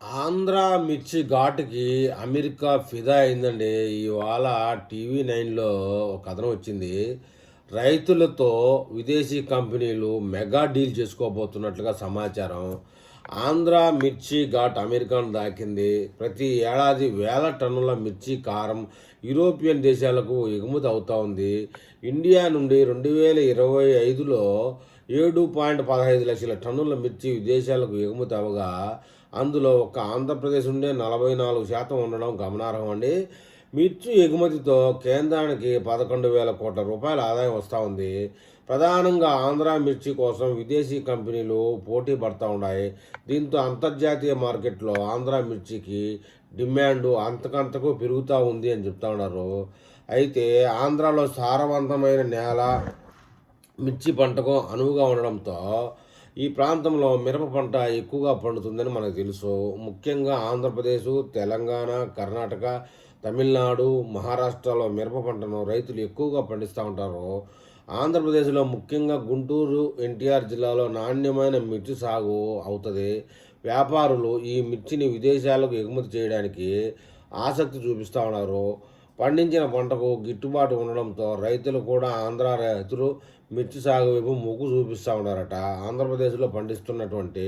ఆంధ్ర మిర్చి ఘాటుకి అమెరికా ఫిదా అయిందండి. ఇవాళ టీవీ నైన్లో ఒక కథనం వచ్చింది. రైతులతో విదేశీ కంపెనీలు మెగా డీల్ చేసుకోబోతున్నట్లుగా సమాచారం. ఆంధ్ర మిర్చి ఘాట్ అమెరికాను దాకింది. ప్రతి ఏడాది వేల టన్నుల మిర్చి కారం యూరోపియన్ దేశాలకు ఎగుమతి అవుతూ ఉంది. ఇండియా నుండి రెండు వేల ఇరవై ఐదులో ఏడు పాయింట్ పదహైదు లక్షల టన్నుల మిర్చి విదేశాలకు ఎగుమతి అవగా అందులో ఒక ఆంధ్రప్రదేశ్ నుండే నలభై నాలుగు శాతం ఉండడం గమనార్హం అండి. మిర్చి ఎగుమతితో కేంద్రానికి పదకొండు వేల కోట్ల రూపాయల ఆదాయం వస్తూ ఉంది. ప్రధానంగా ఆంధ్ర మిర్చి కోసం విదేశీ కంపెనీలు పోటీ పడుతూ ఉన్నాయి. దీంతో అంతర్జాతీయ మార్కెట్లో ఆంధ్ర మిర్చికి డిమాండ్ అంతకంతకు పెరుగుతూ ఉంది అని చెప్తా ఉన్నారు. అయితే ఆంధ్రాలో సారవంతమైన నేల మిర్చి పంటకు అనువుగా ఉండడంతో ఈ ప్రాంతంలో మిరప పంట ఎక్కువగా పండుతుందని మనకు తెలుసు. ముఖ్యంగా ఆంధ్రప్రదేశ్ తెలంగాణ కర్ణాటక తమిళనాడు మహారాష్ట్రలో మిరప పంటను రైతులు ఎక్కువగా పండిస్తూ ఉంటారు. ఆంధ్రప్రదేశ్లో ముఖ్యంగా గుంటూరు ఎన్టీఆర్ జిల్లాలో నాణ్యమైన మిర్చి సాగు అవుతుంది. వ్యాపారులు ఈ మిర్చిని విదేశాలకు ఎగుమతి చేయడానికి ఆసక్తి చూపిస్తూ ఉన్నారు. పండించిన పంటకు గిట్టుబాటు ఉండడంతో రైతులు కూడా ఆంధ్ర రైతులు మిర్చి సాగు వైపు మొగ్గు చూపిస్తూ ఉన్నారట. ఆంధ్రప్రదేశ్లో పండిస్తున్నటువంటి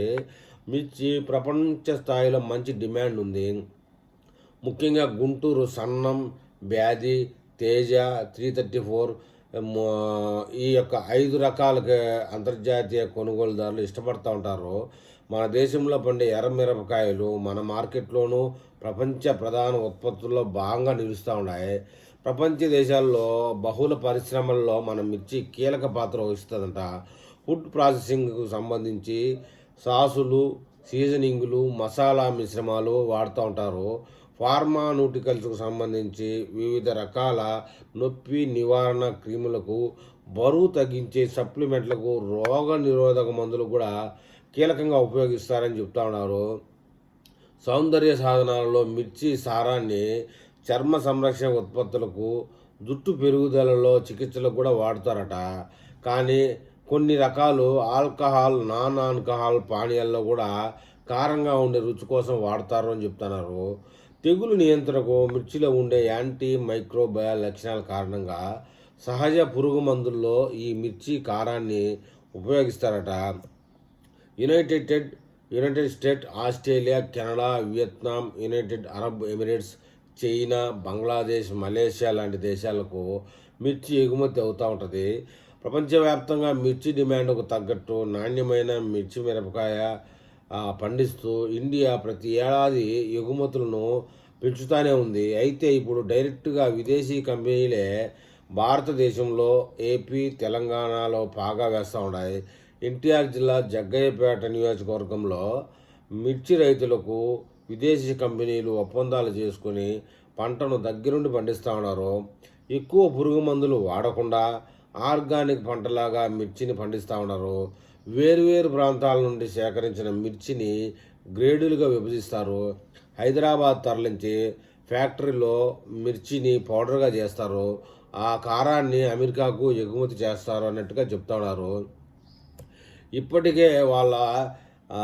మిర్చి ప్రపంచ స్థాయిలో మంచి డిమాండ్ ఉంది. ముఖ్యంగా గుంటూరు సన్నం బ్యాధి తేజ త్రీ థర్టీ ఫోర్ ఈ యొక్క ఐదు రకాల అంతర్జాతీయ కొనుగోలుదారులు ఇష్టపడుతూ ఉంటారు. మన దేశంలో పండే ఎర్ర మిరపకాయలు మన మార్కెట్లోనూ ప్రపంచ ప్రధాన ఉత్పత్తుల్లో భాగంగా నిలుస్తూ ఉన్నాయి. ప్రపంచ దేశాల్లో బహుళ పరిశ్రమల్లో మన మిర్చి కీలక పాత్ర వహిస్తుందంట. ఫుడ్ ప్రాసెసింగ్కు సంబంధించి సాసులు సీజనింగ్లు మసాలా మిశ్రమాలు వాడుతూ ఉంటారు. ఫార్మాన్యూటికల్స్కు సంబంధించి వివిధ రకాల నొప్పి నివారణ క్రీములకు బరువు తగ్గించే సప్లిమెంట్లకు రోగ నిరోధక మందులు కూడా కీలకంగా ఉపయోగిస్తారని చెప్తా ఉన్నారు. సౌందర్య సాధనాలలో మిర్చి సారాన్ని చర్మ సంరక్షణ ఉత్పత్తులకు జుట్టు పెరుగుదలలో చికిత్సలకు కూడా వాడతారట. కానీ కొన్ని రకాలు ఆల్కహాల్ నాన్ ఆల్కహాల్ పానీయాల్లో కూడా కారంగా ఉండే రుచి కోసం వాడతారు అని చెప్తున్నారు. తెగులు నియంత్రణకు మిర్చిలో ఉండే యాంటీ మైక్రోబయల్ లక్షణాల కారణంగా సహజ పురుగు మందుల్లో ఈ మిర్చి కారాన్ని ఉపయోగిస్తారట. United United State Australia Canada Vietnam United Arab Emirates China Bangladesh Malaysia లాంటి దేశాలకు మిర్చి ఎగుమతి అవుతూ ఉంటుంది. ప్రపంచవ్యాప్తంగా మిర్చి డిమాండ్కు తగ్గట్టు నాణ్యమైన మిర్చి మిరపకాయ పండిస్తూ ఇండియా ప్రతి ఏడాది ఎగుమతులను పెంచుతూనే ఉంది. అయితే ఇప్పుడు డైరెక్ట్గా విదేశీ కంపెనీలే భారతదేశంలో ఏపీ తెలంగాణలో బాగా వేస్తూ ఉన్నాయి. ఎన్టీఆర్ జిల్లా జగ్గయ్యపేట నియోజకవర్గంలో మిర్చి రైతులకు విదేశీ కంపెనీలు ఒప్పందాలు చేసుకుని పంటను దగ్గరుండి పండిస్తూ ఉన్నారు. ఎక్కువ పురుగు మందులు వాడకుండా ఆర్గానిక్ పంటలాగా మిర్చిని పండిస్తూ ఉన్నారు. వేరువేరు ప్రాంతాల నుండి సేకరించిన మిర్చిని గ్రేడులుగా విభజిస్తారు. హైదరాబాద్ తరలించి ఫ్యాక్టరీలో మిర్చిని పౌడర్గా చేస్తారు. ఆ కారాన్ని అమెరికాకు ఎగుమతి చేస్తారు అన్నట్టుగా చెప్తా ఉన్నారు. ఇప్పటికే వాళ్ళ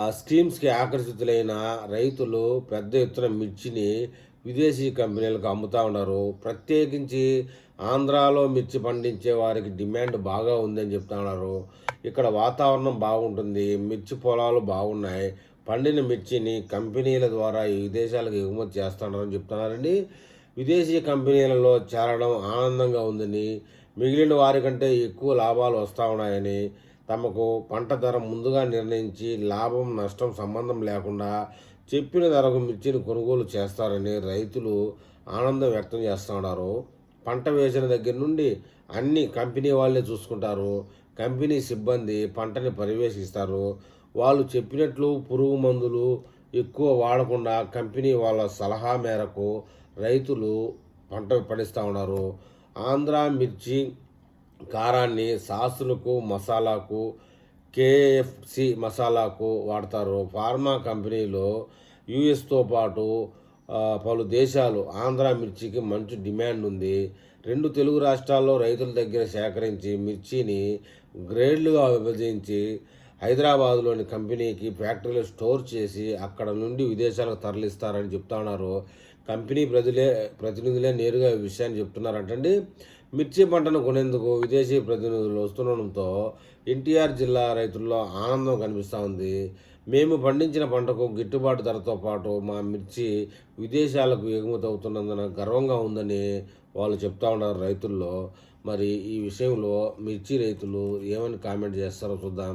స్కీమ్స్కి ఆకర్షితులైన రైతులు పెద్ద ఎత్తున మిర్చిని విదేశీ కంపెనీలకు అమ్ముతూ ఉన్నారు. ప్రత్యేకించి ఆంధ్రాలో మిర్చి పండించే వారికి డిమాండ్ బాగా ఉందని చెప్తున్నారు. ఇక్కడ వాతావరణం బాగుంటుంది మిర్చి పొలాలు బాగున్నాయి పండిన మిర్చిని కంపెనీల ద్వారా ఈ విదేశాలకు ఎగుమతి చేస్తున్నారని చెప్తున్నారండి. విదేశీ కంపెనీలలో చేరడం ఆనందంగా ఉందని మిగిలిన వారికంటే ఎక్కువ లాభాలు వస్తూ ఉన్నాయని తమకు పంట ధర ముందుగా నిర్ణయించి లాభం నష్టం సంబంధం లేకుండా చెప్పిన ధరకు మిర్చిని కొనుగోలు చేస్తారని రైతులు ఆనందం వ్యక్తం చేస్తున్నారు. పంట వేసిన దగ్గర నుండి అన్ని కంపెనీ వాళ్ళే చూసుకుంటారు. కంపెనీ సిబ్బంది పంటని పర్యవేక్షిస్తారు. వాళ్ళు చెప్పినట్లు పురుగు మందులు ఎక్కువ వాడకుండా కంపెనీ వాళ్ళ సలహా మేరకు రైతులు పంట పండిస్తూ ఉన్నారు. ఆంధ్ర మిర్చి కారాన్ని సాసులకు మసాలాకు కేఎఫ్సి మసాలాకు వాడతారు. ఫార్మా కంపెనీలో యుఎస్తో పాటు పలు దేశాలు ఆంధ్ర మిర్చికి మంచి డిమాండ్ ఉంది. రెండు తెలుగు రాష్ట్రాల్లో రైతుల దగ్గర సేకరించి మిర్చిని గ్రేడ్లుగా విభజించి హైదరాబాద్లోని కంపెనీకి ఫ్యాక్టరీలో స్టోర్ చేసి అక్కడ నుండి విదేశాలకు తరలిస్తారని చెప్తున్నారు. కంపెనీ ప్రజలే ప్రతినిధులే నేరుగా ఈ విషయాన్ని చెప్తున్నారంటండి. మిర్చి పంటను కొనేందుకు విదేశీ ప్రతినిధులు వస్తుండడంతో ఎన్టీఆర్ జిల్లా రైతుల్లో ఆనందం కనిపిస్తూ ఉంది. మేము పండించిన పంటకు గిట్టుబాటు ధరతో పాటు మా మిర్చి విదేశాలకు ఎగుమతి అవుతున్నందున గర్వంగా ఉందని వాళ్ళు చెప్తా ఉన్నారు రైతుల్లో. మరి ఈ విషయంలో మిర్చి రైతులు ఏమని కామెంట్ చేస్తారో చూద్దాం.